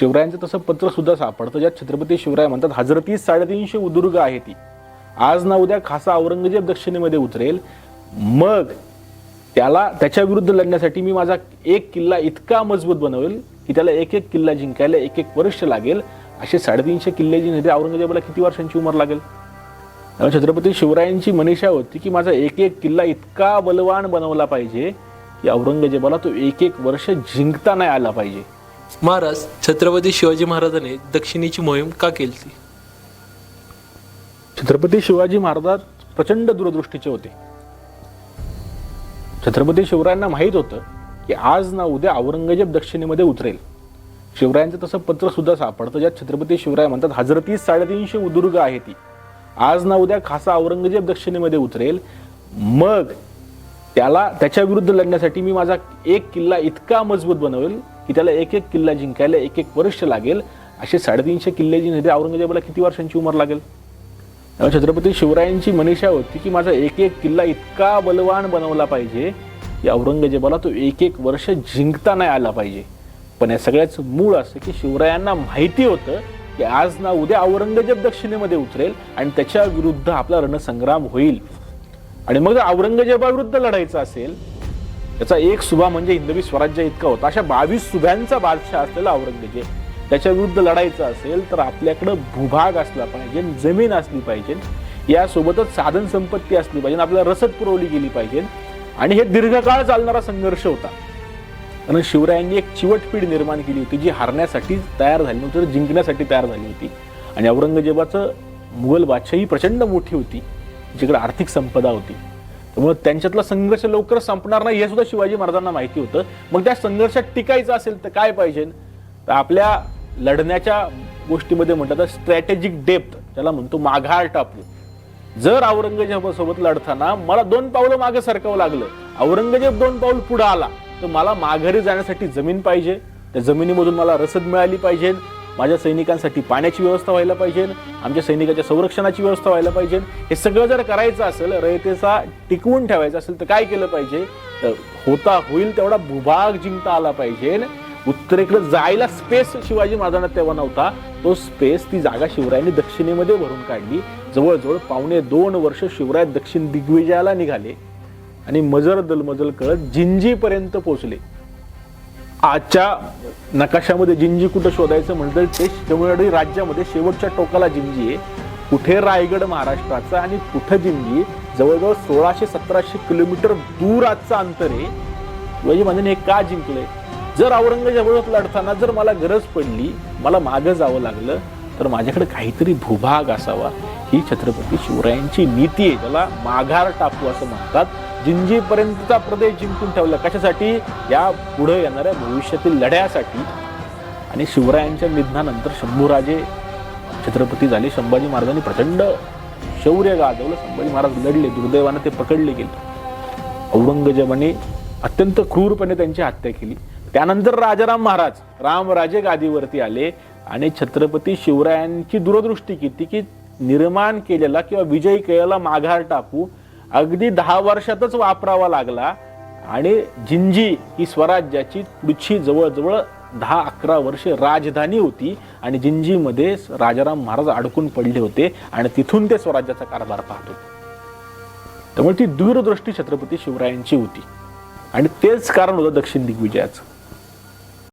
शिवरायांचं तसं पत्र सुद्धा सापडतं ज्यात छत्रपती शिवराय म्हणतात हजरती साडेतीनशे उदुर्ग आहे ती. आज ना उद्या खासा औरंगजेब दक्षिणेमध्ये उतरेल. मग त्याला त्याच्या विरुद्ध लढण्यासाठी मी माझा एक किल्ला इतका मजबूत बनवेल की त्याला एक एक किल्ला जिंकायला एक एक वर्ष लागेल. असे साडेतीनशे किल्ले जिंकले औरंगजेबाला किती वर्षांची उमर लागेल? त्यामुळे छत्रपती शिवरायांची मनीषा होती की माझा एक एक किल्ला इतका बलवान बनवला पाहिजे की औरंगजेबाला तो एक एक वर्ष जिंकता नाही आला पाहिजे. महाराज छत्रपती शिवाजी महाराजांनी दक्षिणेची मोहीम का केली छत्रपती शिवाजी महाराज प्रचंड दूरदृष्टीचे होते. छत्रपती शिवरायांना माहीत होतं की आज ना उद्या औरंगजेब दक्षिणेमध्ये उतरेल. शिवरायांचं तसं पत्र सुद्धा सापडतं ज्यात छत्रपती शिवराय म्हणतात हजरती साडेतीनशे उदुर्ग आहे ती. आज ना उद्या खासा औरंगजेब दक्षिणेमध्ये उतरेल. मग त्याला त्याच्या विरुद्ध लढण्यासाठी मी माझा एक किल्ला इतका मजबूत बनवेल की त्याला एक एक किल्ला जिंकायला एक एक वर्ष लागेल. असे साडेतीनशे किल्ले जिंकण्यासाठी औरंगजेबाला किती वर्षांची उमर लागेल? त्यामुळे छत्रपती शिवरायांची मनीषा होती की माझा एक एक किल्ला इतका बलवान बनवला पाहिजे की औरंगजेबाला तो एक एक वर्ष जिंकता नाही आला पाहिजे. पण या सगळ्याचं मूळ असं की शिवरायांना माहिती होतं की आज ना उद्या औरंगजेब दक्षिणेमध्ये उतरेल आणि त्याच्या विरुद्ध आपला रणसंग्राम होईल. आणि मग जर औरंगजेबाविरुद्ध लढायचं असेल त्याचा एक सुभा म्हणजे हिंदवी स्वराज्य इतका होता. अशा बावीस सुभ्यांचा बादशाह असलेला औरंगजेब त्याच्या विरुद्ध लढायचं असेल तर आपल्याकडं भूभाग असला पाहिजे जमीन असली पाहिजे यासोबतच साधन संपत्ती असली पाहिजे आपल्याला रसद पुरवली गेली पाहिजे. आणि हे दीर्घकाळ चालणारा संघर्ष होता. कारण शिवरायांनी एक चिवटपीड निर्माण केली होती जी हारण्यासाठी तयार झाली नव्हती तर जिंकण्यासाठी तयार झाली होती. आणि औरंगजेबाचं मुघल बादशाही प्रचंड मोठी होती. जिकडे आर्थिक संपदा होती. त्यामुळे त्यांच्यातला संघर्ष लवकर संपणार नाही हे सुद्धा शिवाजी महाराजांना माहिती होतं. मग त्या संघर्षात टिकायचं असेल तर काय पाहिजे? तर आपल्या लढण्याच्या गोष्टीमध्ये म्हणतात तर स्ट्रॅटेजिक डेप्थ त्याला म्हणतो माघार टापू जर औरंगजेबासोबत लढताना मला दोन पावलं मागे सरकावं लागलं औरंगजेब दोन पाऊल पुढे आला तर मला माघारी जाण्यासाठी जमीन पाहिजे. त्या जमिनीमधून मला रसद मिळाली पाहिजे. माझ्या सैनिकांसाठी पाण्याची व्यवस्था व्हायला पाहिजे आमच्या सैनिकाच्या संरक्षणाची व्यवस्था व्हायला पाहिजे. हे सगळं जर करायचं असेल रयतेचा टिकवून ठेवायचा असेल तर काय केलं पाहिजे? तर होता होईल तेवढा भूभाग जिंकता आला पाहिजे. उत्तरेकडे जायला स्पेस शिवाजी महाराजांना तेव्हा नव्हता. तो स्पेस ती जागा शिवरायांनी दक्षिणेमध्ये भरून काढली. जवळजवळ पावणे दोन वर्ष शिवराय दक्षिण दिग्विजयाला निघाले आणि मजर दलमजल करत जिंजीपर्यंत पोहोचले. आजच्या नकाशामध्ये जिंजी कुठं शोधायचं म्हटलं तर ते तमिळनाडू राज्यामध्ये शेवटच्या टोकाला जिंजी आहे. कुठे रायगड महाराष्ट्राचा आणि कुठं जिंजी? जवळजवळ सोळाशे सतराशे किलोमीटर दूर आजचं अंतर आहे. शिवाजी महाराजांनी हे का जिंकलंय? जर औरंगजेबाबत लढताना जर मला गरज पडली मला मागं जावं लागलं तर माझ्याकडे काहीतरी भूभाग असावा. ही छत्रपती शिवरायांची नीती आहे. त्याला माघार टाकू असं म्हणतात. जिंजीपर्यंतचा प्रदेश जिंकून ठेवला. कशासाठी? या पुढे येणाऱ्या भविष्यातील लढ्यासाठी. आणि शिवरायांच्या निधनानंतर शंभूराजे छत्रपती झाले. संभाजी महाराजांनी प्रचंड शौर्य गाजवलं. संभाजी महाराज लढले. दुर्दैवानं ते पकडले गेले. औरंगजेबाने अत्यंत क्रूरपणे त्यांची हत्या केली. त्यानंतर राजाराम महाराज रामराजे गादीवरती आले आणि छत्रपती शिवरायांची दूरदृष्टी किती की निर्माण केलेला किंवा विजयी केलेला माघार टाकू अगदी दहा वर्षातच वापरावा लागला आणि जिंजी ही स्वराज्याची पुढची जवळजवळ दहा अकरा वर्ष राजधानी होती आणि जिंजीमध्ये राजाराम महाराज अडकून पडले होते आणि तिथून ते स्वराज्याचा कारभार पाहत होते. त्यामुळे ती दूरदृष्टी छत्रपती शिवरायांची होती. आणि तेच कारण होतं दक्षिण दिग्विजयाचं.